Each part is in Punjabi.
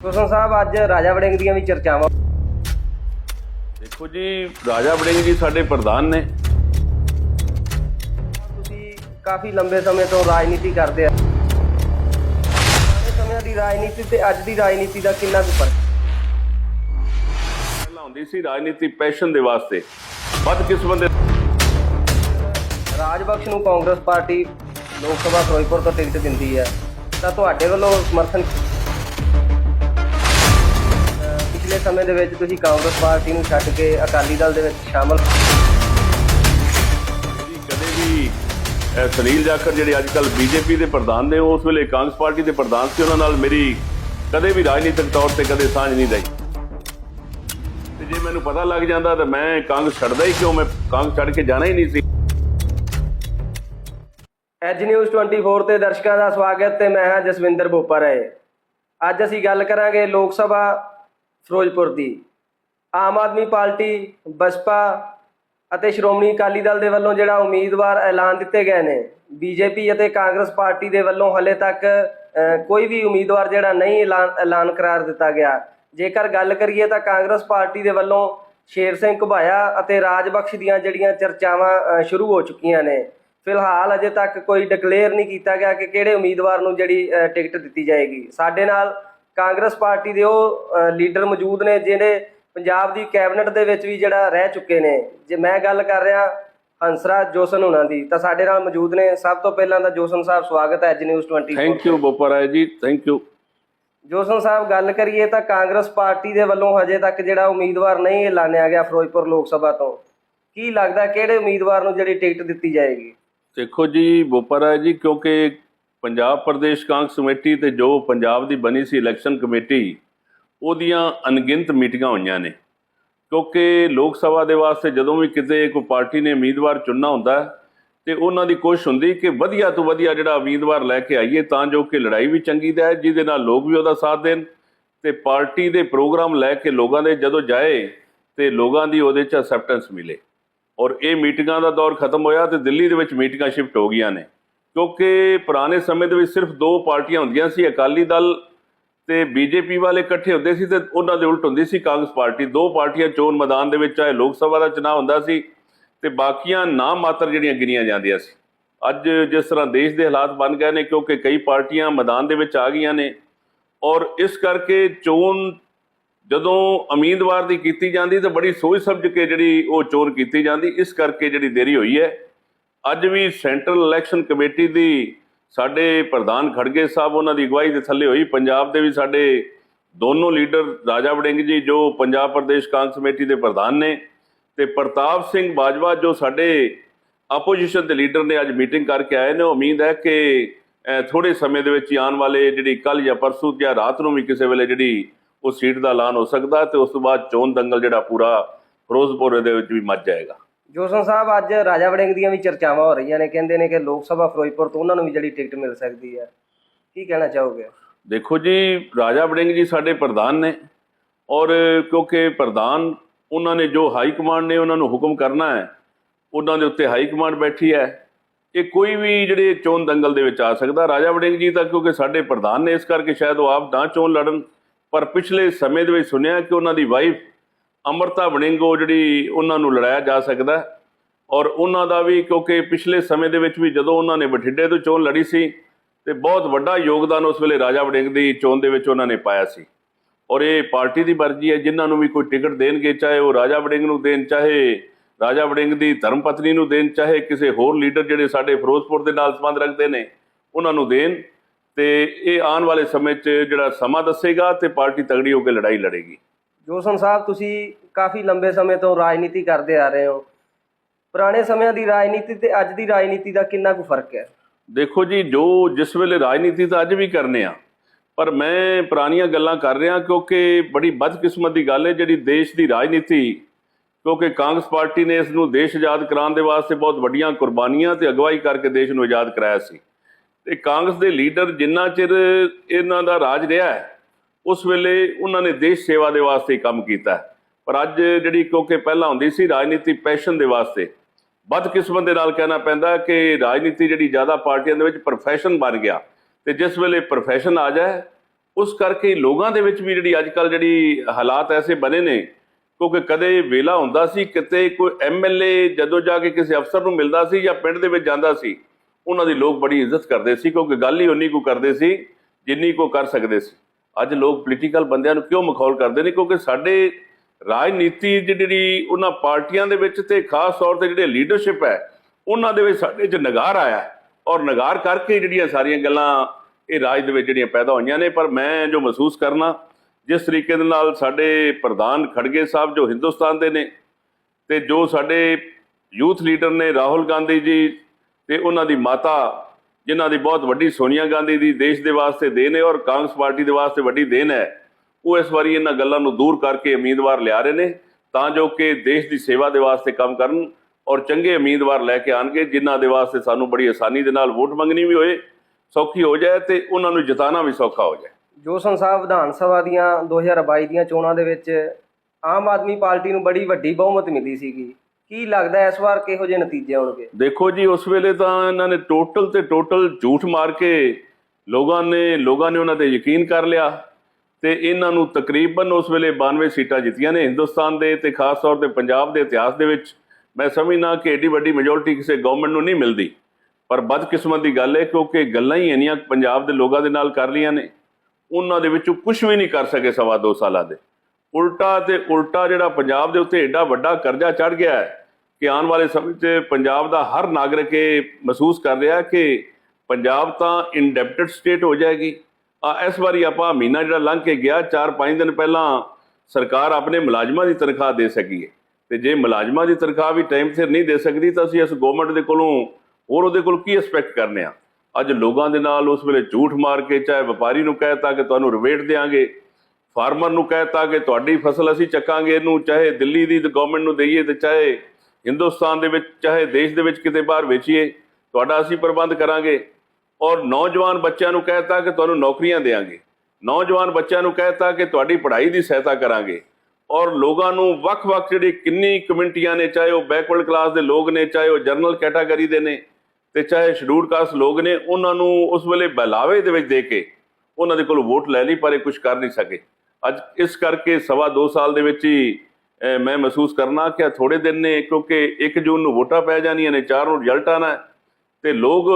ਕੋਸਨ ਸਾਹਿਬ ਅੱਜ ਰਾਜਾ ਵੜਿੰਗ ਦੀਆਂ ਵੀ ਚਰਚਾਵਾਂ। ਦੇਖੋ ਜੀ ਰਾਜਾ ਵੜਿੰਗ ਜੀ ਸਾਡੇ ਪ੍ਰਧਾਨ ਨੇ। ਤੁਸੀਂ ਕਾਫੀ ਲੰਬੇ ਸਮੇਂ ਤੋਂ ਰਾਜਨੀਤੀ ਕਰਦੇ ਆ। ਪੁਰਾਣੇ ਸਮਿਆਂ ਦੀ ਰਾਜਨੀਤੀ ਤੇ ਅੱਜ ਦੀ ਰਾਜਨੀਤੀ ਦਾ ਕਿੰਨਾ ਕੁ ਫ਼ਰਕ? ਪਹਿਲਾਂ ਹੁੰਦੀ ਸੀ ਰਾਜਨੀਤੀ ਪੈਸ਼ਨ ਦੇ ਵਾਸਤੇ। ਵੱਧ ਕਿਸਮਤ ਦੇ ਰਾਜ ਬਖਸ਼ ਨੂੰ ਕਾਂਗਰਸ ਪਾਰਟੀ ਲੋਕ ਸਭਾ ਫਿਰੋਜ਼ਪੁਰ ਤੋਂ ਟਿਕਟ ਦਿੰਦੀ ਹੈ। ਤਾਂ ਤੁਹਾਡੇ ਵੱਲੋਂ ਸਮਰਥਨ ਸਮੇਂ ਦੇ ਵਿੱਚ ਤੁਸੀਂ ਕਾਂਗਰਸ ਪਾਰਟੀ ਨੂੰ ਛੱਡ ਕੇ ਅਕਾਲੀ ਦਲ ਦੇ ਵਿੱਚ ਸ਼ਾਮਲ ਕਦੇ ਵੀ ਸੁਨੀਲ ਜਾਖੜ ਜਿਹੜੇ ਅੱਜ ਕੱਲ ਬੀਜੇਪੀ ਦੇ ਪ੍ਰਧਾਨ ਨੇ ਉਸ ਵੇਲੇ ਕਾਂਗਰਸ ਪਾਰਟੀ ਦੇ ਪ੍ਰਧਾਨ ਸੀ ਉਹਨਾਂ ਨਾਲ ਮੇਰੀ ਕਦੇ ਵੀ ਰਾਜਨੀਤਿਕ ਤੌਰ ਤੇ ਕਦੇ ਸਾਂਝ ਨਹੀਂ ਰਹੀ। ਤੇ ਜੇ ਮੈਨੂੰ ਪਤਾ ਲੱਗ ਜਾਂਦਾ ਤਾਂ ਮੈਂ ਕਾਂਗਰਸ ਛੱਡਦਾ ਹੀ ਕਿਉਂ? ਮੈਂ ਕਾਂਗਰਸ ਛੱਡ ਕੇ ਜਾਣਾ ਹੀ ਨਹੀਂ ਸੀ। ਐਜ ਨਿਊਜ਼ 24 ਤੇ ਦਰਸ਼ਕਾਂ ਦਾ ਸਵਾਗਤ ਤੇ ਮੈਂ ਹਾਂ ਜਸਵਿੰਦਰ ਬੋਪਰ ਹੈ ਅੱਜ ਅਸੀਂ ਗੱਲ ਕਰਾਂਗੇ ਲੋਕ ਸਭਾ ਫਿਰੋਜ਼ਪੁਰ ਦੀ। ਆਮ ਆਦਮੀ ਪਾਰਟੀ, ਬਸਪਾ ਅਤੇ ਸ਼੍ਰੋਮਣੀ ਅਕਾਲੀ ਦਲ ਦੇ ਵੱਲੋਂ ਜਿਹੜਾ ਉਮੀਦਵਾਰ ਐਲਾਨ ਦਿੱਤੇ ਗਏ ਨੇ, ਬੀਜੇਪੀ ਅਤੇ ਕਾਂਗਰਸ ਪਾਰਟੀ ਦੇ ਵੱਲੋਂ ਹਲੇ ਤੱਕ ਕੋਈ ਵੀ ਉਮੀਦਵਾਰ ਜਿਹੜਾ ਨਹੀਂ ਐਲਾਨ ਐਲਾਨ ਕਰਾਰ ਦਿੱਤਾ ਗਿਆ। ਜੇਕਰ ਗੱਲ ਕਰੀਏ ਤਾਂ ਕਾਂਗਰਸ ਪਾਰਟੀ ਦੇ ਵੱਲੋਂ ਸ਼ੇਰ ਸਿੰਘ ਘੁਬਾਇਆ ਅਤੇ ਰਾਜਬਖਸ਼ ਦੀਆਂ ਜਿਹੜੀਆਂ ਚਰਚਾਵਾਂ ਸ਼ੁਰੂ ਹੋ ਚੁੱਕੀਆਂ ਨੇ। ਫਿਲਹਾਲ ਅਜੇ ਤੱਕ ਕੋਈ ਡਿਕਲੇਅਰ ਨਹੀਂ ਕੀਤਾ ਗਿਆ ਕਿ ਕਿਹੜੇ ਉਮੀਦਵਾਰ ਨੂੰ ਜਿਹੜੀ ਟਿਕਟ ਦਿੱਤੀ ਜਾਏਗੀ। ਸਾਡੇ ਨਾਲ ਕਾਂਗਰਸ ਪਾਰਟੀ ਦੇ ਉਹ ਲੀਡਰ ਮੌਜੂਦ ਨੇ ਜਿਹੜੇ ਪੰਜਾਬ ਦੀ ਕੈਬਨਿਟ ਦੇ ਵਿੱਚ ਵੀ ਜਿਹੜਾ ਰਹਿ ਚੁੱਕੇ ਨੇ। ਜੇ ਮੈਂ ਗੱਲ ਕਰ ਰਿਹਾ ਹੰਸਰਾਜ ਜੋਸਨ ਹੁਣਾਂ ਦੀ ਤਾਂ ਸਾਡੇ ਨਾਲ ਮੌਜੂਦ ਨੇ। ਸਭ ਤੋਂ ਪਹਿਲਾਂ ਤਾਂ ਜੋਸਨ ਸਾਹਿਬ ਸਵਾਗਤ ਹੈ edge news 24 thank you Bopara ji thank you ਜੋਸਨ ਸਾਹਿਬ ਗੱਲ ਕਰੀਏ ਤਾਂ ਕਾਂਗਰਸ ਪਾਰਟੀ ਦੇ ਵੱਲੋਂ ਹਜੇ ਤੱਕ ਜਿਹੜਾ ਉਮੀਦਵਾਰ ਨਹੀਂ ਐਲਾਨਿਆ ਗਿਆ ਫਿਰੋਜ਼ਪੁਰ ਲੋਕ ਸਭਾ ਤੋਂ। ਕੀ ਲੱਗਦਾ ਕਿਹੜੇ ਉਮੀਦਵਾਰ ਨੂੰ ਜਿਹੜੀ ਟਿਕਟ ਦਿੱਤੀ ਜਾਏਗੀ? ਦੇਖੋ ਜੀ ਬੋਪਰਾ ਜੀ ਕਿਉਂਕਿ ਪੰਜਾਬ ਪ੍ਰਦੇਸ਼ ਕਾਂਗਰਸ ਕਮੇਟੀ ਤੇ ਜੋ ਪੰਜਾਬ ਦੀ ਬਣੀ ਸੀ ਇਲੈਕਸ਼ਨ ਕਮੇਟੀ ਉਹਦੀਆਂ ਅਣਗਿਣਤ ਮੀਟਿੰਗਾਂ ਹੋਈਆਂ ਨੇ। ਕਿਉਂਕਿ ਲੋਕ ਸਭਾ ਦੇ ਵਾਸਤੇ ਜਦੋਂ ਵੀ ਕਿਤੇ ਕੋਈ ਪਾਰਟੀ ਨੇ ਉਮੀਦਵਾਰ ਚੁਣਨਾ ਹੁੰਦਾ ਹੈ, ਤੇ ਉਹਨਾਂ ਦੀ ਕੋਸ਼ਿਸ਼ ਹੁੰਦੀ ਕਿ ਵਧੀਆ ਤੋਂ ਵਧੀਆ ਜਿਹੜਾ ਉਮੀਦਵਾਰ ਲੈ ਕੇ ਆਈਏ ਤਾਂ ਜੋ ਕਿ ਲੜਾਈ ਵੀ ਚੰਗੀ ਦਾ ਜਿਹਦੇ ਨਾਲ ਲੋਕ ਵੀ ਉਹਦਾ ਸਾਥ ਦੇਣ ਤੇ ਪਾਰਟੀ ਦੇ ਪ੍ਰੋਗਰਾਮ ਲੈ ਕੇ ਲੋਕਾਂ ਦੇ ਜਦੋਂ ਜਾਏ ਤੇ ਲੋਕਾਂ ਦੀ ਉਹਦੇ 'ਚ ਅਸੈਪਟੈਂਸ ਮਿਲੇ। ਔਰ ਇਹ ਮੀਟਿੰਗਾਂ ਦਾ ਦੌਰ ਖਤਮ ਹੋਇਆ ਤੇ ਦਿੱਲੀ ਦੇ ਵਿੱਚ ਮੀਟਿੰਗਾਂ ਸ਼ਿਫਟ ਹੋ ਗਈਆਂ ਨੇ। ਕਿਉਂਕਿ ਪੁਰਾਣੇ ਸਮੇਂ ਦੇ ਵਿੱਚ ਸਿਰਫ ਦੋ ਪਾਰਟੀਆਂ ਹੁੰਦੀਆਂ ਸੀ, ਅਕਾਲੀ ਦਲ ਤੇ ਬੀਜੇਪੀ ਵਾਲੇ ਇਕੱਠੇ ਹੁੰਦੇ ਸੀ ਤੇ ਉਹਨਾਂ ਦੇ ਉਲਟ ਹੁੰਦੀ ਸੀ ਕਾਂਗਰਸ ਪਾਰਟੀ। ਦੋ ਪਾਰਟੀਆਂ ਚੋਣ ਮੈਦਾਨ ਦੇ ਵਿੱਚ, ਚਾਹੇ ਲੋਕ ਸਭਾ ਦਾ ਚੁਣਾਵ ਹੁੰਦਾ ਸੀ ਤੇ ਬਾਕੀਆਂ ਨਾਮ ਮਾਤਰ ਜਿਹੜੀਆਂ ਗਿਣੀਆਂ ਜਾਂਦੀਆਂ ਸੀ। ਅੱਜ ਜਿਸ ਤਰ੍ਹਾਂ ਦੇਸ਼ ਦੇ ਹਾਲਾਤ ਬਣ ਗਏ ਨੇ, ਕਿਉਂਕਿ ਕਈ ਪਾਰਟੀਆਂ ਮੈਦਾਨ ਦੇ ਵਿੱਚ ਆ ਗਈਆਂ ਨੇ ਔਰ ਇਸ ਕਰਕੇ ਚੋਣ ਜਦੋਂ ਉਮੀਦਵਾਰ ਦੀ ਕੀਤੀ ਜਾਂਦੀ ਤਾਂ ਬੜੀ ਸੋਚ ਸਮਝ ਕੇ ਜਿਹੜੀ ਉਹ ਚੋਣ ਕੀਤੀ ਜਾਂਦੀ, ਇਸ ਕਰਕੇ ਜਿਹੜੀ ਦੇਰੀ ਹੋਈ ਹੈ। ਅੱਜ ਵੀ ਸੈਂਟਰਲ ਇਲੈਕਸ਼ਨ ਕਮੇਟੀ ਦੀ ਸਾਡੇ ਪ੍ਰਧਾਨ ਖੜਗੇ ਸਾਹਿਬ ਉਹਨਾਂ ਦੀ ਅਗਵਾਈ ਦੇ ਥੱਲੇ ਹੋਈ। ਪੰਜਾਬ ਦੇ ਵੀ ਸਾਡੇ ਦੋਨੋਂ ਲੀਡਰ ਰਾਜਾ ਵੜਿੰਗ ਜੀ ਜੋ ਪੰਜਾਬ ਪ੍ਰਦੇਸ਼ ਕਾਂਗਰਸ ਕਮੇਟੀ ਦੇ ਪ੍ਰਧਾਨ ਨੇ ਤੇ ਪ੍ਰਤਾਪ ਸਿੰਘ ਬਾਜਵਾ ਜੋ ਸਾਡੇ ਆਪੋਜੀਸ਼ਨ ਦੇ ਲੀਡਰ ਨੇ ਅੱਜ ਮੀਟਿੰਗ ਕਰਕੇ ਆਏ ਨੇ। ਉਮੀਦ ਹੈ ਕਿ ਅਹ, ਥੋੜੇ ਸਮੇਂ ਦੇ ਵਿੱਚ ਹੀ ਆਉਣ ਵਾਲੇ ਜਿਹੜੀ ਕੱਲ ਜਾਂ ਪਰਸੋਂ ਜਾਂ ਰਾਤ ਨੂੰ ਵੀ ਕਿਸੇ ਵੇਲੇ ਜਿਹੜੀ ਉਹ ਸੀਟ ਦਾ ਐਲਾਨ ਹੋ ਸਕਦਾ ਤੇ ਉਸ ਤੋਂ ਬਾਅਦ ਚੋਣ ਦੰਗਲ ਜਿਹੜਾ ਪੂਰਾ ਫਿਰੋਜ਼ਪੁਰ ਦੇ ਵਿੱਚ ਵੀ ਮੱਚ ਜਾਏਗਾ। ਜੋਸਨ ਸਾਹਿਬ, ਅੱਜ ਰਾਜਾ ਵੜਿੰਗ ਦੀਆਂ ਵੀ ਚਰਚਾਵਾਂ ਹੋ ਰਹੀਆਂ ਨੇ। ਕਹਿੰਦੇ ਨੇ ਕਿ ਲੋਕ ਸਭਾ ਫਿਰੋਜ਼ਪੁਰ ਤੋਂ ਉਹਨਾਂ ਨੂੰ ਵੀ ਜਿਹੜੀ ਟਿਕਟ ਮਿਲ ਸਕਦੀ ਹੈ। ਕੀ ਕਹਿਣਾ ਚਾਹੋਗੇ? ਦੇਖੋ ਜੀ, ਰਾਜਾ ਵੜਿੰਗ ਜੀ ਸਾਡੇ ਪ੍ਰਧਾਨ ਨੇ ਔਰ ਕਿਉਂਕਿ ਪ੍ਰਧਾਨ ਉਹਨਾਂ ਨੇ ਜੋ ਹਾਈ ਕਮਾਂਡ ਨੇ ਉਹਨਾਂ ਨੂੰ ਹੁਕਮ ਕਰਨਾ ਹੈ, ਉਹਨਾਂ ਦੇ ਉੱਤੇ ਹਾਈ ਕਮਾਂਡ ਬੈਠੀ ਹੈ। ਇਹ ਕੋਈ ਵੀ ਜਿਹੜੇ ਚੋਣ ਦੰਗਲ ਦੇ ਵਿੱਚ ਆ ਸਕਦਾ। ਰਾਜਾ ਵੜਿੰਗ ਜੀ ਤਾਂ ਕਿਉਂਕਿ ਸਾਡੇ ਪ੍ਰਧਾਨ ਨੇ ਇਸ ਕਰਕੇ ਸ਼ਾਇਦ ਉਹ ਆਪ ਨਾ ਚੋਣ ਲੜਨ, ਪਰ ਪਿਛਲੇ ਸਮੇਂ ਦੇ ਵਿੱਚ ਸੁਣਿਆ ਕਿ ਉਹਨਾਂ ਦੀ ਵਾਈਫ ਅਮਰਤਾ ਵੜਿੰਗ ਉਹ ਜਿਹੜੀ ਉਹਨਾਂ ਨੂੰ ਲੜਾਇਆ ਜਾ ਸਕਦਾ ਔਰ ਉਹਨਾਂ ਦਾ ਵੀ ਕਿਉਂਕਿ ਪਿਛਲੇ ਸਮੇਂ ਦੇ ਵਿੱਚ ਵੀ ਜਦੋਂ ਉਹਨਾਂ ਨੇ ਬਠਿੰਡੇ ਤੋਂ ਚੋਣ ਲੜੀ ਸੀ ਤੇ ਬਹੁਤ ਵੱਡਾ ਯੋਗਦਾਨ ਉਸ ਵੇਲੇ ਰਾਜਾ ਵੜਿੰਗ ਦੀ ਚੋਣ ਦੇ ਵਿੱਚ ਉਹਨਾਂ ਨੇ ਪਾਇਆ ਸੀ। ਔਰ ਇਹ ਪਾਰਟੀ ਦੀ ਮਰਜ਼ੀ ਹੈ, ਜਿਨ੍ਹਾਂ ਨੂੰ ਵੀ ਕੋਈ ਟਿਕਟ ਦੇਣਗੇ, ਚਾਹੇ ਉਹ ਰਾਜਾ ਵੜਿੰਗ ਨੂੰ ਦੇਣ, ਚਾਹੇ ਰਾਜਾ ਵੜਿੰਗ ਦੀ ਧਰਮ ਪਤਨੀ ਨੂੰ ਦੇਣ, ਚਾਹੇ ਕਿਸੇ ਹੋਰ ਲੀਡਰ ਜਿਹੜੇ ਸਾਡੇ ਫਿਰੋਜ਼ਪੁਰ ਦੇ ਨਾਲ ਸੰਬੰਧ ਰੱਖਦੇ ਨੇ, ਉਹਨਾਂ ਨੂੰ ਦੇਣ। ਤੇ ਇਹ ਆਉਣ ਵਾਲੇ ਸਮੇਂ 'ਚ ਜਿਹੜਾ ਸਮਾਂ ਦੱਸੇਗਾ ਤੇ ਪਾਰਟੀ ਤਗੜੀ ਹੋ ਕੇ ਲੜਾਈ ਲੜੇਗੀ। ਜੋਸਨ ਸਾਹਿਬ, ਤੁਸੀਂ ਕਾਫੀ ਲੰਬੇ ਸਮੇਂ ਤੋਂ ਰਾਜਨੀਤੀ ਕਰਦੇ ਆ ਰਹੇ ਹੋ। ਪੁਰਾਣੇ ਸਮਿਆਂ ਦੀ ਰਾਜਨੀਤੀ ਤੇ ਅੱਜ ਦੀ ਰਾਜਨੀਤੀ ਦਾ ਕਿੰਨਾ ਕੁ ਫ਼ਰਕ ਹੈ? ਦੇਖੋ ਜੀ, ਜੋ ਜਿਸ ਵੇਲੇ ਰਾਜਨੀਤੀ ਤਾਂ ਅੱਜ ਵੀ ਕਰਨੇ ਆ, ਪਰ ਮੈਂ ਪੁਰਾਣੀਆਂ ਗੱਲਾਂ ਕਰ ਰਿਹਾ ਕਿਉਂਕਿ ਬੜੀ ਬਦਕਿਸਮਤ ਦੀ ਗੱਲ ਹੈ ਜਿਹੜੀ ਦੇਸ਼ ਦੀ ਰਾਜਨੀਤੀ, ਕਿਉਂਕਿ ਕਾਂਗਰਸ ਪਾਰਟੀ ਨੇ ਇਸ ਨੂੰ ਦੇਸ਼ ਆਜ਼ਾਦ ਕਰਾਉਣ ਦੇ ਵਾਸਤੇ ਬਹੁਤ ਵੱਡੀਆਂ ਕੁਰਬਾਨੀਆਂ ਤੇ ਅਗਵਾਈ ਕਰਕੇ ਦੇਸ਼ ਨੂੰ ਆਜ਼ਾਦ ਕਰਾਇਆ ਸੀ। ਤੇ ਕਾਂਗਰਸ ਦੇ ਲੀਡਰ ਜਿੰਨਾ ਚਿਰ ਇਹਨਾਂ ਦਾ ਰਾਜ ਰਿਹਾ ਹੈ ਉਸ ਵੇਲੇ ਉਹਨਾਂ ਨੇ ਦੇਸ਼ ਸੇਵਾ ਦੇ ਵਾਸਤੇ ਕੰਮ ਕੀਤਾ ਪਰ ਅੱਜ ਜਿਹੜੀ ਕਿਉਂਕਿ ਪਹਿਲਾਂ ਹੁੰਦੀ ਸੀ ਰਾਜਨੀਤੀ ਪੈਸ਼ਨ ਦੇ ਵਾਸਤੇ, ਬਦਕਿਸਮਤ ਦੇ ਨਾਲ ਕਹਿਣਾ ਪੈਂਦਾ ਕਿ ਰਾਜਨੀਤੀ ਜਿਹੜੀ ਜ਼ਿਆਦਾ ਪਾਰਟੀਆਂ ਦੇ ਵਿੱਚ ਪ੍ਰੋਫੈਸ਼ਨ ਬਣ ਗਿਆ। ਤੇ ਜਿਸ ਵੇਲੇ ਪ੍ਰੋਫੈਸ਼ਨ ਆ ਜਾਏ, ਉਸ ਕਰਕੇ ਲੋਕਾਂ ਦੇ ਵਿੱਚ ਵੀ ਜਿਹੜੀ ਅੱਜ ਕੱਲ ਜਿਹੜੀ ਹਾਲਾਤ ਐਸੇ ਬਣੇ ਨੇ, ਕਿਉਂਕਿ ਕਦੇ ਵੇਲਾ ਹੁੰਦਾ ਸੀ, ਕਿਤੇ ਕੋਈ ਐਮਐਲਏ ਜਦੋਂ ਜਾ ਕੇ ਕਿਸੇ ਅਫਸਰ ਨੂੰ ਮਿਲਦਾ ਸੀ ਜਾਂ ਪਿੰਡ ਦੇ ਵਿੱਚ ਜਾਂਦਾ ਸੀ, ਉਹਨਾਂ ਦੀ ਲੋਕ ਬੜੀ ਇੱਜ਼ਤ ਕਰਦੇ ਸੀ, ਕਿਉਂਕਿ ਗੱਲ ਹੀ ਉਨੀ ਕੋ ਕਰਦੇ ਸੀ ਜਿੰਨੀ ਕੋ ਕਰ ਸਕਦੇ ਸੀ। ਅੱਜ ਲੋਕ ਪੋਲੀਟੀਕਲ ਬੰਦਿਆਂ ਨੂੰ ਕਿਉਂ ਮਖੌਲ ਕਰਦੇ ਨੇ? ਕਿਉਂਕਿ ਸਾਡੇ ਰਾਜਨੀਤੀ ਦੀ ਜਿਹੜੀ ਉਹਨਾਂ ਪਾਰਟੀਆਂ ਦੇ ਵਿੱਚ ਤੇ ਖਾਸ ਤੌਰ ਤੇ ਜਿਹੜੇ ਲੀਡਰਸ਼ਿਪ ਹੈ, ਉਹਨਾਂ ਦੇ ਵਿੱਚ ਸਾਡੇ 'ਚ ਨਗਾਰ ਆਇਆ ਔਰ ਨਗਾਰ ਕਰਕੇ ਜਿਹੜੀਆਂ ਸਾਰੀਆਂ ਗੱਲਾਂ ਇਹ ਰਾਜ ਦੇ ਵਿੱਚ ਜਿਹੜੀਆਂ ਪੈਦਾ ਹੋਈਆਂ ਨੇ, ਪਰ ਮੈਂ ਜੋ ਮਹਿਸੂਸ ਕਰਨਾ, ਜਿਸ ਤਰੀਕੇ ਦੇ ਨਾਲ ਸਾਡੇ ਪ੍ਰਧਾਨ ਖੜਗੇ ਸਾਹਿਬ ਜੋ ਹਿੰਦੁਸਤਾਨ ਦੇ ਨੇ ਤੇ ਜੋ ਸਾਡੇ ਯੂਥ ਲੀਡਰ ਨੇ ਰਾਹੁਲ ਗਾਂਧੀ ਜੀ ਤੇ ਉਹਨਾਂ ਦੀ ਮਾਤਾ ਜਿਨ੍ਹਾਂ ਦੀ ਬਹੁਤ ਵੱਡੀ ਸੋਨੀਆ ਗਾਂਧੀ ਦੀ ਦੇਸ਼ ਦੇ ਵਾਸਤੇ ਦੇਣ ਹੈ ਔਰ ਕਾਂਗਰਸ ਪਾਰਟੀ ਦੇ ਵਾਸਤੇ ਵੱਡੀ ਦੇਣ ਹੈ, ਉਹ ਇਸ ਵਾਰੀ ਇਹਨਾਂ ਗੱਲਾਂ ਨੂੰ ਦੂਰ ਕਰਕੇ ਉਮੀਦਵਾਰ ਲਿਆ ਰਹੇ ਨੇ, ਤਾਂ ਜੋ ਕਿ ਦੇਸ਼ ਦੀ ਸੇਵਾ ਦੇ ਵਾਸਤੇ ਕੰਮ ਕਰਨ ਔਰ ਚੰਗੇ ਉਮੀਦਵਾਰ ਲੈ ਕੇ ਆਣਗੇ, ਜਿਨ੍ਹਾਂ ਦੇ ਵਾਸਤੇ ਸਾਨੂੰ ਬੜੀ ਆਸਾਨੀ ਦੇ ਨਾਲ ਵੋਟ ਮੰਗਣੀ ਵੀ ਹੋਏ, ਸੌਖੀ ਹੋ ਜਾਏ ਤੇ ਉਹਨਾਂ ਨੂੰ ਜਿਤਾਉਣਾ ਵੀ ਸੌਖਾ ਹੋ ਜਾਏ। ਜੋਸਨ ਸਾਹਿਬ, ਵਿਧਾਨ ਸਭਾ ਦੀਆਂ 2022 ਦੀਆਂ ਚੋਣਾਂ ਦੇ ਵਿੱਚ ਆਮ ਆਦਮੀ ਪਾਰਟੀ ਨੂੰ ਬੜੀ ਵੱਡੀ ਬਹੁਮਤ ਮਿਲੀ ਸੀਗੀ। ਕੀ ਲੱਗਦਾ ਇਸ ਵਾਰ ਕਿਹੋ ਜਿਹੇ ਨਤੀਜੇ ਆਉਣਗੇ? ਦੇਖੋ ਜੀ, ਉਸ ਵੇਲੇ ਤਾਂ ਇਹਨਾਂ ਨੇ ਟੋਟਲ ਤੇ ਟੋਟਲ ਝੂਠ ਮਾਰ ਕੇ ਲੋਕਾਂ ਨੇ ਲੋਕਾਂ ਨੇ ਉਹਨਾਂ ਤੇ ਯਕੀਨ ਕਰ ਲਿਆ ਤੇ ਇਹਨਾਂ ਨੂੰ ਤਕਰੀਬਨ ਉਸ ਵੇਲੇ 92 ਸੀਟਾਂ ਜਿੱਤੀਆਂ ਨੇ ਹਿੰਦੁਸਤਾਨ ਦੇ ਤੇ ਖਾਸ ਤੌਰ ਤੇ ਪੰਜਾਬ ਦੇ ਇਤਿਹਾਸ ਦੇ ਵਿੱਚ। ਮੈਂ ਸਮਝਣਾ ਕਿ ਏਡੀ ਵੱਡੀ ਮੈਜੋਰਟੀ ਕਿਸੇ ਗਵਰਨਮੈਂਟ ਨੂੰ ਨਹੀਂ ਮਿਲਦੀ, ਪਰ ਬਦਕਿਸਮਤ ਦੀ ਗੱਲ ਹੈ ਕਿਉਂਕਿ ਗੱਲਾਂ ਹੀ ਇੰਨੀਆਂ ਪੰਜਾਬ ਦੇ ਲੋਕਾਂ ਦੇ ਨਾਲ ਕਰ ਲੀਆਂ ਨੇ। ਉਹਨਾਂ ਦੇ ਵਿੱਚੋਂ ਕੁਝ ਵੀ ਨਹੀਂ ਕਰ ਸਕੇ ਸਵਾ ਦੋ ਸਾਲਾਂ ਦੇ। ਉਲਟਾ ਤੇ ਉਲਟਾ ਜਿਹੜਾ ਪੰਜਾਬ ਦੇ ਉੱਤੇ ਏਡਾ ਵੱਡਾ ਕਰਜ਼ਾ ਚੜ ਗਿਆ ਹੈ ਕਿ ਆਉਣ ਵਾਲੇ ਸਮੇਂ 'ਚ ਪੰਜਾਬ ਦਾ ਹਰ ਨਾਗਰਿਕ ਇਹ ਮਹਿਸੂਸ ਕਰ ਰਿਹਾ ਕਿ ਪੰਜਾਬ ਤਾਂ ਇਨਡੈਪਟਡ ਸਟੇਟ ਹੋ ਜਾਏਗੀ। ਆ, ਇਸ ਵਾਰੀ ਆਪਾਂ ਮਹੀਨਾ ਜਿਹੜਾ ਲੰਘ ਕੇ ਗਿਆ 4-5 ਦਿਨ ਪਹਿਲਾਂ ਸਰਕਾਰ ਆਪਣੇ ਮੁਲਾਜ਼ਮਾਂ ਦੀ ਤਨਖਾਹ ਦੇ ਸਕੀਏ ਹੈ। ਤੇ ਜੇ ਮੁਲਾਜ਼ਮਾਂ ਦੀ ਤਨਖਾਹ ਵੀ ਟਾਈਮ ਸਿਰ ਨਹੀਂ ਦੇ ਸਕਦੀ, ਤਾਂ ਅਸੀਂ ਇਸ ਗਵਰਨਮੈਂਟ ਦੇ ਕੋਲੋਂ ਹੋਰ ਉਹਦੇ ਕੋਲ ਕੀ ਐਕਸਪੈਕਟ ਕਰਨੇ ਆ? ਅੱਜ ਲੋਕਾਂ ਦੇ ਨਾਲ ਉਸ ਵੇਲੇ ਝੂਠ ਮਾਰ ਕੇ, ਚਾਹੇ ਵਪਾਰੀ ਨੂੰ ਕਹਿਤਾ ਕਿ ਤੁਹਾਨੂੰ ਰਿਵੇਟ ਦੇਾਂਗੇ ਫਾਰਮਰ ਨੂੰ ਕਹਿਤਾ ਕਿ ਤੁਹਾਡੀ ਫਸਲ ਅਸੀਂ ਚੱਕਾਂਗੇ ਇਹਨੂੰ, ਚਾਹੇ ਦਿੱਲੀ ਦੀ ਗਵਰਨਮੈਂਟ ਨੂੰ ਦਈਏ ਤੇ ਚਾਹੇ ਹਿੰਦੁਸਤਾਨ ਦੇ ਵਿੱਚ, ਚਾਹੇ ਦੇਸ਼ ਦੇ ਵਿੱਚ ਕਿਤੇ ਬਾਹਰ ਵੇਚੀਏ, ਤੁਹਾਡਾ ਅਸੀਂ ਪ੍ਰਬੰਧ ਕਰਾਂਗੇ। ਔਰ ਨੌਜਵਾਨ ਬੱਚਿਆਂ ਨੂੰ ਕਹਿਤਾ ਕਿ ਤੁਹਾਨੂੰ ਨੌਕਰੀਆਂ ਦੇਾਂਗੇ। ਨੌਜਵਾਨ ਬੱਚਿਆਂ ਨੂੰ ਕਹਿਤਾ ਕਿ ਤੁਹਾਡੀ ਪੜ੍ਹਾਈ ਦੀ ਸਹਾਇਤਾ ਕਰਾਂਗੇ। ਔਰ ਲੋਕਾਂ ਨੂੰ ਵੱਖ-ਵੱਖ ਜਿਹੜੀ ਕਿੰਨੀ ਕਮਿਊਨਿਟੀਆਂ ਨੇ, ਚਾਹੇ ਉਹ ਬੈਕਵਰਡ ਕਲਾਸ ਦੇ ਲੋਕ ਨੇ, ਚਾਹੇ ਉਹ ਜਨਰਲ ਕੈਟਾਗਰੀ ਦੇ ਨੇ, ਤੇ ਚਾਹੇ ਸ਼ਡਿਊਲਡ ਕਾਸਟ ਲੋਕ ਨੇ, ਉਹਨਾਂ ਨੂੰ ਉਸ ਵੇਲੇ ਬਹਿਲਾਵੇ ਦੇ ਵਿੱਚ ਦੇ ਕੇ ਉਹਨਾਂ ਦੇ ਕੋਲ ਵੋਟ ਲੈ ਲਈ, ਪਰ ਇਹ ਕੁਝ ਕਰ ਨਹੀਂ ਸਕੇ। ਅੱਜ ਇਸ ਕਰਕੇ ਸਵਾ ਦੋ ਸਾਲ ਦੇ ਵਿੱਚ ਹੀ ਮੈਂ ਮਹਿਸੂਸ ਕਰਨਾ ਕਿ ਆਹ ਥੋੜੇ ਦਿਨ ਨੇ, ਕਿਉਂਕਿ 1 ਜੂਨ ਨੂੰ ਵੋਟਾਂ ਪੈ ਜਾਣੀਆਂ ਨੇ 4 ਨੂੰ ਰਿਜ਼ਲਟ ਆਣਾ ਹੈ। ਤੇ ਲੋਕ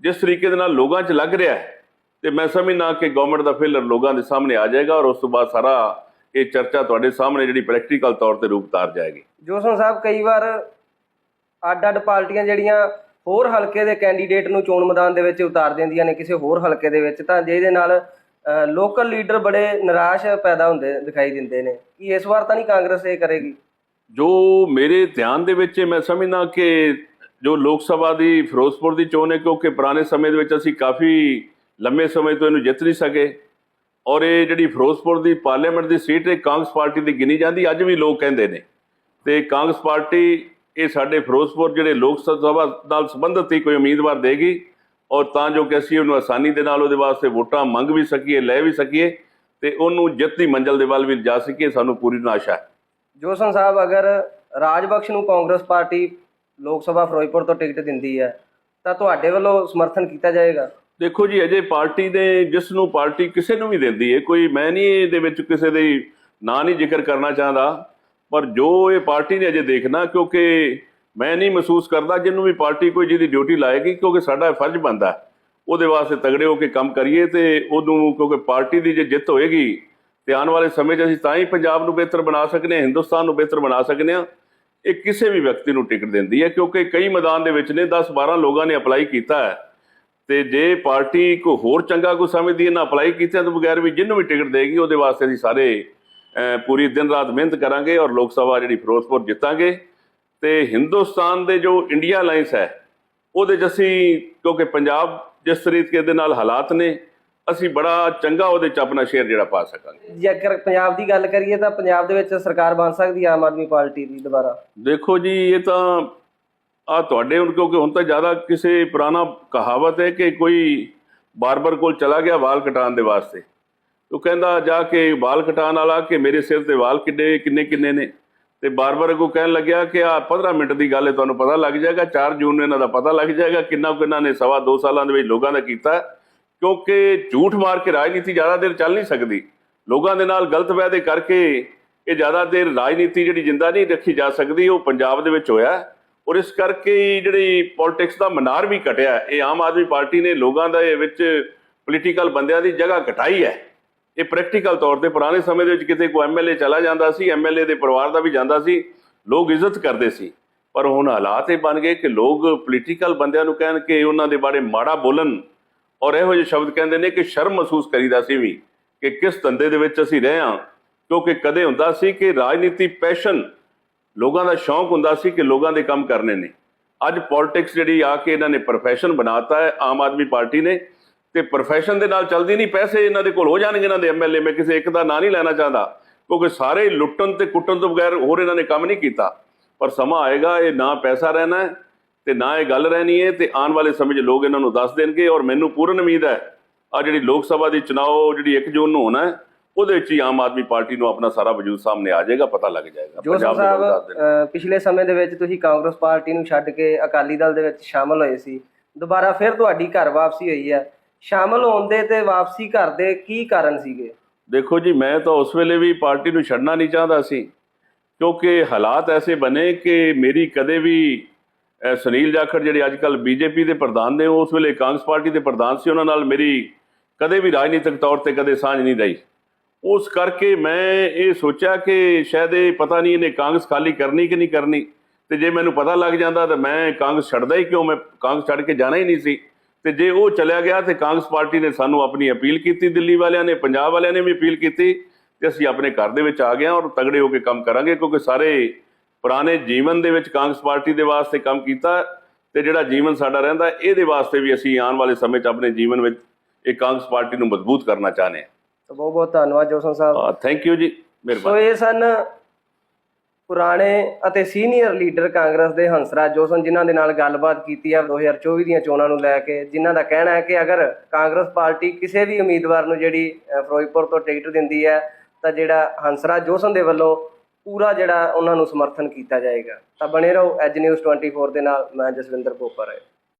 ਜਿਸ ਤਰੀਕੇ ਦੇ ਨਾਲ ਲੋਕਾਂ 'ਚ ਲੱਗ ਰਿਹਾ ਹੈ, ਤੇ ਮੈਂ ਸਮਝਣਾ ਕਿ ਗਵਰਨਮੈਂਟ ਦਾ ਫੇਲਰ ਲੋਕਾਂ ਦੇ ਸਾਹਮਣੇ ਆ ਜਾਏਗਾ ਔਰ ਉਸ ਤੋਂ ਬਾਅਦ ਸਾਰਾ ਇਹ ਚਰਚਾ ਤੁਹਾਡੇ ਸਾਹਮਣੇ ਜਿਹੜੀ ਪ੍ਰੈਕਟੀਕਲ ਤੌਰ ਤੇ ਰੂਪ ਧਾਰ ਜਾਏਗੀ। ਜੋਸਨ ਸਾਹਿਬ, ਕਈ ਵਾਰ ਅੱਡ-ਅੱਡ ਪਾਰਟੀਆਂ ਜਿਹੜੀਆਂ ਹੋਰ ਹਲਕੇ ਦੇ ਕੈਂਡੀਡੇਟ ਨੂੰ ਚੋਣ ਮੈਦਾਨ ਦੇ ਵਿੱਚ ਉਤਾਰ ਦਿੰਦੀਆਂ ਨੇ, ਕਿਸੇ ਹੋਰ ਹਲਕੇ ਦੇ ਵਿੱਚ, ਤਾਂ ਜਿਹਦੇ ਨਾਲ ਲੋਕਲ ਲੀਡਰ ਬੜੇ ਨਿਰਾਸ਼ ਪੈਦਾ ਹੁੰਦੇ, ਦਿਖਾਈ ਦਿੰਦੇ ਨੇ। ਕਿ ਇਸ ਵਾਰ ਤਾਂ ਨਹੀਂ ਕਾਂਗਰਸ ਇਹ ਕਰੇਗੀ? ਜੋ ਮੇਰੇ ਧਿਆਨ ਦੇ ਵਿੱਚ ਮੈਂ ਸਮਝਦਾ ਕਿ ਜੋ ਲੋਕ ਸਭਾ ਦੀ, ਫਿਰੋਜ਼ਪੁਰ ਦੀ ਚੋਣ ਹੈ, ਕਿਉਂਕਿ ਪੁਰਾਣੇ ਸਮੇਂ ਦੇ ਵਿੱਚ ਅਸੀਂ ਕਾਫੀ ਲੰਮੇ ਸਮੇਂ ਤੋਂ ਇਹਨੂੰ ਜਿੱਤ ਨਹੀਂ ਸਕੇ। ਔਰ ਇਹ ਜਿਹੜੀ ਫਿਰੋਜ਼ਪੁਰ ਦੀ ਪਾਰਲੀਮੈਂਟ ਦੀ ਸੀਟ ਇਹ ਕਾਂਗਰਸ ਪਾਰਟੀ ਦੀ ਗਿਣੀ ਜਾਂਦੀ, ਅੱਜ ਵੀ ਲੋਕ ਕਹਿੰਦੇ ਨੇ। ਤੇ ਕਾਂਗਰਸ ਪਾਰਟੀ ਇਹ ਸਾਡੇ ਫਿਰੋਜ਼ਪੁਰ ਜਿਹੜੇ ਲੋਕ ਸਭਾ ਨਾਲ ਸੰਬੰਧਿਤ ਹੀ ਕੋਈ ਉਮੀਦਵਾਰ ਦੇਗੀ। ਔਰ ਤਾਂ ਜੋ ਕਿ ਅਸੀਂ ਉਹਨੂੰ ਆਸਾਨੀ ਦੇ ਨਾਲ ਉਹਦੇ ਵਾਸਤੇ ਵੋਟਾਂ ਮੰਗ ਵੀ ਸਕੀਏ ਲੈ ਵੀ ਸਕੀਏ ਤੇ ਉਹਨੂੰ ਜਿੱਤ ਦੀ ਮੰਜ਼ਲ ਦੇ ਵੱਲ ਵੀ ਜਾ ਸਕੀਏ ਸਾਨੂੰ ਪੂਰੀ ਆਸ਼ਾ ਹੈ। ਜੋਸਨ ਸਾਹਿਬ ਅਗਰ ਰਾਜਬਖਸ਼ ਨੂੰ ਕਾਂਗਰਸ ਪਾਰਟੀ ਲੋਕ ਸਭਾ ਫਿਰੋਜ਼ਪੁਰ ਤੋਂ ਟਿਕਟ ਦਿੰਦੀ ਹੈ ਤਾਂ ਤੁਹਾਡੇ ਵੱਲੋਂ ਸਮਰਥਨ ਕੀਤਾ ਜਾਏਗਾ? ਦੇਖੋ ਜੀ ਅਜੇ ਪਾਰਟੀ ਦੇ ਜਿਸ ਨੂੰ ਪਾਰਟੀ ਕਿਸੇ ਨੂੰ ਵੀ ਦਿੰਦੀ ਹੈ ਕੋਈ ਮੈਂ ਨਹੀਂ ਇਹਦੇ ਵਿੱਚ ਕਿਸੇ ਦੇ ਨਾਂ ਨਹੀਂ ਜ਼ਿਕਰ ਕਰਨਾ ਚਾਹੁੰਦਾ ਪਰ ਜੋ ਇਹ ਪਾਰਟੀ ਨੇ ਅਜੇ ਦੇਖਣਾ ਕਿਉਂਕਿ ਮੈਂ ਨਹੀਂ ਮਹਿਸੂਸ ਕਰਦਾ ਜਿਹਨੂੰ ਵੀ ਪਾਰਟੀ ਕੋਈ ਜਿਹਦੀ ਡਿਊਟੀ ਲਾਏਗੀ, ਕਿਉਂਕਿ ਸਾਡਾ ਫਰਜ਼ ਬਣਦਾ ਉਹਦੇ ਵਾਸਤੇ ਤਗੜੇ ਹੋ ਕੇ ਕੰਮ ਕਰੀਏ ਤੇ ਉਹਨੂੰ, ਕਿਉਂਕਿ ਪਾਰਟੀ ਦੀ ਜੇ ਜਿੱਤ ਹੋਏਗੀ, ਤੇ ਆਉਣ ਵਾਲੇ ਸਮੇਂ 'ਚ ਅਸੀਂ ਤਾਂ ਹੀ ਪੰਜਾਬ ਨੂੰ ਬਿਹਤਰ ਬਣਾ ਸਕਨੇ ਹਾਂ, ਹਿੰਦੁਸਤਾਨ ਨੂੰ ਬਿਹਤਰ ਬਣਾ ਸਕਨੇ ਹਾਂ। ਇਹ ਕਿਸੇ ਵੀ ਵਿਅਕਤੀ ਨੂੰ ਟਿਕਟ ਦਿੰਦੀ ਹੈ, ਕਿਉਂਕਿ ਕਈ ਮੈਦਾਨ ਦੇ ਵਿੱਚ ਨੇ 10 12 ਲੋਕਾਂ ਨੇ ਅਪਲਾਈ ਕੀਤਾ ਹੈ। ਤੇ ਜੇ ਪਾਰਟੀ ਕੋ ਹੋਰ ਚੰਗਾ ਕੋ ਸਮਝਦੀ ਹੈ, ਨਾ ਅਪਲਾਈ ਕੀਤਿਆਂ ਤੋਂ ਬਗੈਰ ਵੀ ਜਿਹਨੂੰ ਵੀ ਟਿਕਟ ਦੇਗੀ, ਉਹਦੇ ਵਾਸਤੇ ਅਸੀਂ ਸਾਰੇ ਪੂਰੀ ਦਿਨ ਰਾਤ ਮਿਹਨਤ ਕਰਾਂਗੇ ਔਰ ਲੋਕ ਸਭਾ ਜਿਹੜੀ ਫਿਰੋਜ਼ਪੁਰ ਜਿੱਤਾਂਗੇ। ਤੇ ਹਿੰਦੁਸਤਾਨ ਦੇ ਜੋ ਇੰਡੀਆ ਅਲਾਈਅੰਸ ਹੈ ਉਹਦੇ 'ਚ ਅਸੀਂ ਕਿਉਂਕਿ ਪੰਜਾਬ ਜਿਸ ਤਰੀਕੇ ਦੇ ਨਾਲ ਹਾਲਾਤ ਨੇ ਅਸੀਂ ਬੜਾ ਚੰਗਾ ਉਹਦੇ 'ਚ ਆਪਣਾ ਸ਼ੇਅਰ ਜਿਹੜਾ ਪਾ ਸਕਾਂਗੇ। ਜੇਕਰ ਪੰਜਾਬ ਦੀ ਗੱਲ ਕਰੀਏ ਤਾਂ ਪੰਜਾਬ ਦੇ ਵਿੱਚ ਸਰਕਾਰ ਬਣ ਸਕਦੀ ਆਮ ਆਦਮੀ ਪਾਰਟੀ ਦੀ ਦੁਬਾਰਾ। ਦੇਖੋ ਜੀ ਇਹ ਤਾਂ ਆ ਤੁਹਾਡੇ ਹੁਣ ਕਿਉਂਕਿ ਹੁਣ ਤਾਂ ਜ਼ਿਆਦਾ ਕਿਸੇ ਪੁਰਾਣਾ ਕਹਾਵਤ ਹੈ ਕਿ ਕੋਈ ਬਾਰਬਰ ਕੋਲ ਚਲਾ ਗਿਆ ਵਾਲ ਕਟਾਉਣ ਦੇ ਵਾਸਤੇ। ਉਹ ਕਹਿੰਦਾ ਜਾ ਕੇ ਵਾਲ ਕਟਾਉਣ ਵਾਲਾ ਕਿ ਮੇਰੇ ਸਿਰ ਤੇ ਵਾਲ ਕਿੰਨੇ ਕਿੰਨੇ ਕਿੰਨੇ ਨੇ। ਤੇ ਬਾਰਬਰ ਕੋ ਕਹਿਣ ਲੱਗਿਆ ਕਿ ਆ 15 ਮਿੰਟ ਦੀ ਗੱਲ ਹੈ, ਤੁਹਾਨੂੰ ਪਤਾ ਲੱਗ ਜਾਏਗਾ 4 ਜੂਨ ਨੂੰ ਇਹਨਾਂ ਦਾ ਪਤਾ ਲੱਗ ਜਾਏਗਾ ਕਿੰਨਾ ਕਿੰਨਾ ਨੇ ਸਵਾ 2 ਸਾਲਾਂ ਦੇ ਵਿੱਚ ਲੋਕਾਂ ਦਾ ਕੀਤਾ ਕਿਉਂਕਿ ਝੂਠ ਮਾਰ ਕੇ ਰਾਜਨੀਤੀ ਜ਼ਿਆਦਾ ਦੇਰ ਚੱਲ ਨਹੀਂ ਸਕਦੀ। ਲੋਕਾਂ ਦੇ ਨਾਲ ਗਲਤ ਵਾਅਦੇ ਕਰਕੇ ਇਹ ਜ਼ਿਆਦਾ ਦੇਰ ਰਾਜਨੀਤੀ ਜਿਹੜੀ ਜਿੰਦਾ ਨਹੀਂ ਰੱਖੀ ਜਾ ਸਕਦੀ, ਉਹ ਪੰਜਾਬ ਦੇ ਵਿੱਚ ਹੋਇਆ ਔਰ ਇਸ ਕਰਕੇ ਜਿਹੜੀ ਪੋਲਿਟਿਕਸ ਦਾ ਮਨਾਰ ਵੀ ਘਟਿਆ ਇਹ ਆਮ ਆਦਮੀ ਪਾਰਟੀ ਨੇ ਲੋਕਾਂ ਦੇ ਵਿੱਚ ਪੋਲੀਟੀਕਲ ਬੰਦਿਆਂ ਦੀ ਜਗ੍ਹਾ ਘਟਾਈ ਹੈ। ਇਹ ਪ੍ਰੈਕਟੀਕਲ ਤੌਰ ਤੇ ਪੁਰਾਣੇ ਸਮੇਂ ਦੇ ਵਿੱਚ ਕਿਤੇ ਕੋਈ ਐਮਐਲਏ ਚਲਾ ਜਾਂਦਾ ਸੀ ਐਮਐਲਏ ਦੇ ਪਰਿਵਾਰ ਦਾ ਵੀ ਜਾਂਦਾ ਸੀ, ਲੋਕ ਇੱਜ਼ਤ ਕਰਦੇ ਸੀ। ਪਰ ਹੁਣ ਹਾਲਾਤ ਇਹ ਬਣ ਗਏ ਕਿ ਲੋਕ ਪੋਲੀਟੀਕਲ ਬੰਦਿਆਂ ਨੂੰ ਕਹਿਣ ਕਿ ਉਹਨਾਂ ਦੇ ਬਾਰੇ ਮਾੜਾ ਬੋਲਣ ਔਰ ਇਹੋ ਜਿਹੇ ਸ਼ਬਦ ਕਹਿੰਦੇ ਨੇ ਕਿ ਸ਼ਰਮ ਮਹਿਸੂਸ ਕਰੀਦਾ ਸੀ ਵੀ ਕਿ ਕਿਸ ਧੰਦੇ ਦੇ ਵਿੱਚ ਅਸੀਂ ਰਹੇ ਹਾਂ। ਕਿਉਂਕਿ ਕਦੇ ਹੁੰਦਾ ਸੀ ਕਿ ਰਾਜਨੀਤੀ ਪੈਸ਼ਨ ਲੋਕਾਂ ਦਾ ਸ਼ੌਂਕ ਹੁੰਦਾ ਸੀ ਕਿ ਲੋਕਾਂ ਦੇ ਕੰਮ ਕਰਨੇ ਨੇ। ਅੱਜ ਪੋਲਿਟਿਕਸ ਜਿਹੜੀ ਆ ਕੇ ਇਹਨਾਂ ਨੇ ਪ੍ਰੋਫੈਸ਼ਨ ਬਣਾਤਾ ਹੈ, ਆਮ ਆਦਮੀ ਪਾਰਟੀ ਨੇ। ਤੇ ਪ੍ਰੋਫੈਸ਼ਨ ਦੇ ਨਾਲ ਚੱਲਦੀ ਨਹੀਂ ਪੈਸੇ ਇਹਨਾਂ ਦੇ ਕੋਲ ਹੋ ਜਾਣਗੇ ਇਹਨਾਂ ਦੇ ਐਮਐਲਏ ਮੈਂ ਕਿਸੇ ਇੱਕ ਦਾ ਨਾਂ ਨਹੀਂ ਲੈਣਾ ਚਾਹੁੰਦਾ ਕਿਉਂਕਿ ਸਾਰੇ ਲੁੱਟਣ ਤੇ ਕੁੱਟਣ ਤੋਂ ਬਗੈਰ ਹੋਰ ਇਹਨਾਂ ਨੇ ਕੰਮ ਨਹੀਂ ਕੀਤਾ। ਪਰ ਸਮਾਂ ਆਏਗਾ ਇਹ ਨਾ ਪੈਸਾ ਰਹਿਣਾ ਹੈ ਤੇ ਨਾ ਇਹ ਗੱਲ ਰਹਿਣੀ ਹੈ ਤੇ ਆਉਣ ਵਾਲੇ ਸਮੇਂ 'ਚ ਲੋਕ ਇਹਨਾਂ ਨੂੰ ਦੱਸ ਦੇਣਗੇ ਔਰ ਮੈਨੂੰ ਪੂਰਨ ਉਮੀਦ ਹੈ ਆ ਜਿਹੜੀ ਲੋਕ ਸਭਾ ਦੀ ਚੁਣਾਵ ਜਿਹੜੀ 1 ਜੂਨ ਨੂੰ ਹੋਣਾ ਹੈ ਉਹਦੇ ਵਿੱਚ ਹੀ ਆਮ ਆਦਮੀ ਪਾਰਟੀ ਨੂੰ ਆਪਣਾ ਸਾਰਾ ਵਜੂਦ ਸਾਹਮਣੇ ਆ ਜਾਏਗਾ ਪਤਾ ਲੱਗ ਜਾਏਗਾ। ਪੰਜਾਬ ਦੇ ਸਾਹਿਬ ਪਿਛਲੇ ਸਮੇਂ ਦੇ ਵਿੱਚ ਤੁਸੀਂ ਕਾਂਗਰਸ ਪਾਰਟੀ ਨੂੰ ਛੱਡ ਕੇ ਅਕਾਲੀ ਦਲ ਦੇ ਵਿੱਚ ਸ਼ਾਮਲ ਹੋਏ ਸੀ ਦੁਬਾਰਾ ਫਿਰ ਤੁਹਾਡੀ ਘਰ ਵਾਪਸੀ ਹੋਈ ਹੈ ਸ਼ਾਮਲ ਹੋਣ ਦੇ ਤੇ ਵਾਪਸੀ ਘਰ ਦੇ ਕੀ ਕਾਰਨ ਸੀਗੇ? ਦੇਖੋ ਜੀ, ਮੈਂ ਤਾਂ ਉਸ ਵੇਲੇ ਵੀ ਪਾਰਟੀ ਨੂੰ ਛੱਡਣਾ ਨਹੀਂ ਚਾਹੁੰਦਾ ਸੀ, ਕਿਉਂਕਿ ਹਾਲਾਤ ਐਸੇ ਬਣੇ ਕਿ ਮੇਰੀ ਕਦੇ ਵੀ ਸੁਨੀਲ ਜਾਖੜ ਜਿਹੜੇ ਅੱਜ ਕੱਲ ਬੀਜੇਪੀ ਦੇ ਪ੍ਰਧਾਨ ਨੇ ਉਸ ਵੇਲੇ ਕਾਂਗਰਸ ਪਾਰਟੀ ਦੇ ਪ੍ਰਧਾਨ ਸੀ, ਉਹਨਾਂ ਨਾਲ ਮੇਰੀ ਕਦੇ ਵੀ ਰਾਜਨੀਤਿਕ ਤੌਰ ਤੇ ਕਦੇ ਸਾਂਝ ਨਹੀਂ ਰਹੀ। ਉਸ ਕਰਕੇ ਮੈਂ ਇਹ ਸੋਚਿਆ ਕਿ ਸ਼ਾਇਦ ਇਹ ਪਤਾ ਨਹੀਂ ਇਹਨੇ ਕਾਂਗਰਸ ਖਾਲੀ ਕਰਨੀ ਕਿ ਨਹੀਂ ਕਰਨੀ, ਤੇ ਜੇ ਮੈਨੂੰ ਪਤਾ ਲੱਗ ਜਾਂਦਾ ਤਾਂ ਮੈਂ ਕਾਂਗਰਸ ਛੱਡਦਾ ਹੀ ਕਿਉਂ? ਮੈਂ ਕਾਂਗਰਸ ਛੱਡ ਕੇ ਜਾਣਾ ਹੀ ਨਹੀਂ ਸੀ। ਤੇ ਜੇ ਉਹ ਚਲਿਆ ਗਿਆ ਤੇ ਕਾਂਗਰਸ ਪਾਰਟੀ ਨੇ ਸਾਨੂੰ ਆਪਣੀ ਅਪੀਲ ਕੀਤੀ ਦਿੱਲੀ ਵਾਲਿਆਂ ਨੇ ਪੰਜਾਬ ਵਾਲਿਆਂ ਨੇ ਵੀ ਅਪੀਲ ਕੀਤੀ ਤੇ ਅਸੀਂ ਆਪਣੇ ਘਰ ਦੇ ਵਿੱਚ ਆ ਗਏ ਹਾਂ ਔਰ ਤਗੜੇ ਹੋ ਕੇ ਕੰਮ ਕਰਾਂਗੇ ਕਿਉਂਕਿ ਸਾਰੇ ਪੁਰਾਣੇ ਜੀਵਨ ਦੇ ਵਿੱਚ ਕਾਂਗਰਸ ਪਾਰਟੀ ਦੇ ਵਾਸਤੇ ਕੰਮ ਕੀਤਾ ਤੇ ਜਿਹੜਾ ਜੀਵਨ ਸਾਡਾ ਰਹਿੰਦਾ ਇਹਦੇ ਵਾਸਤੇ ਵੀ ਅਸੀਂ ਆਉਣ ਵਾਲੇ ਸਮੇਂ 'ਚ ਆਪਣੇ ਜੀਵਨ ਵਿੱਚ ਇਹ ਕਾਂਗਰਸ ਪਾਰਟੀ ਨੂੰ ਮਜ਼ਬੂਤ ਕਰਨਾ ਚਾਹੁੰਦੇ ਤਾਂ ਬਹੁਤ ਬਹੁਤ ਧੰਨਵਾਦ ਜੋਸਨ ਸਾਹਿਬ। ਹਾਂ ਥੈਂਕ ਯੂ ਜੀ ਸੋ ਮਿਹਰਬਾਨੀ ਇਹ ਸਨ ਪੁਰਾਣੇ ਅਤੇ ਸੀਨੀਅਰ ਲੀਡਰ ਕਾਂਗਰਸ ਦੇ ਹੰਸਰਾਜ ਜੋਸਨ ਜਿਨ੍ਹਾਂ ਦੇ ਨਾਲ ਗੱਲਬਾਤ ਕੀਤੀ ਹੈ 2024 ਦੀਆਂ ਚੋਣਾਂ ਨੂੰ ਲੈ ਕੇ, ਜਿਨ੍ਹਾਂ ਦਾ ਕਹਿਣਾ ਹੈ ਕਿ ਅਗਰ ਕਾਂਗਰਸ ਪਾਰਟੀ ਕਿਸੇ ਵੀ ਉਮੀਦਵਾਰ ਨੂੰ ਜਿਹੜੀ ਫਿਰੋਜ਼ਪੁਰ ਤੋਂ ਟਿਕਟ ਦਿੰਦੀ ਹੈ, ਤਾਂ ਜਿਹੜਾ ਹੰਸਰਾਜ ਜੋਸਨ ਦੇ ਵੱਲੋਂ ਪੂਰਾ ਜਿਹੜਾ ਉਹਨਾਂ ਨੂੰ ਸਮਰਥਨ ਕੀਤਾ ਜਾਏਗਾ। ਤਾਂ ਬਣੇ ਰਹੋ ਐਜ ਨਿਊਜ਼ 24 ਦੇ ਨਾਲ, ਮੈਂ ਜਸਵਿੰਦਰ ਪੋਪਰ ਹੈ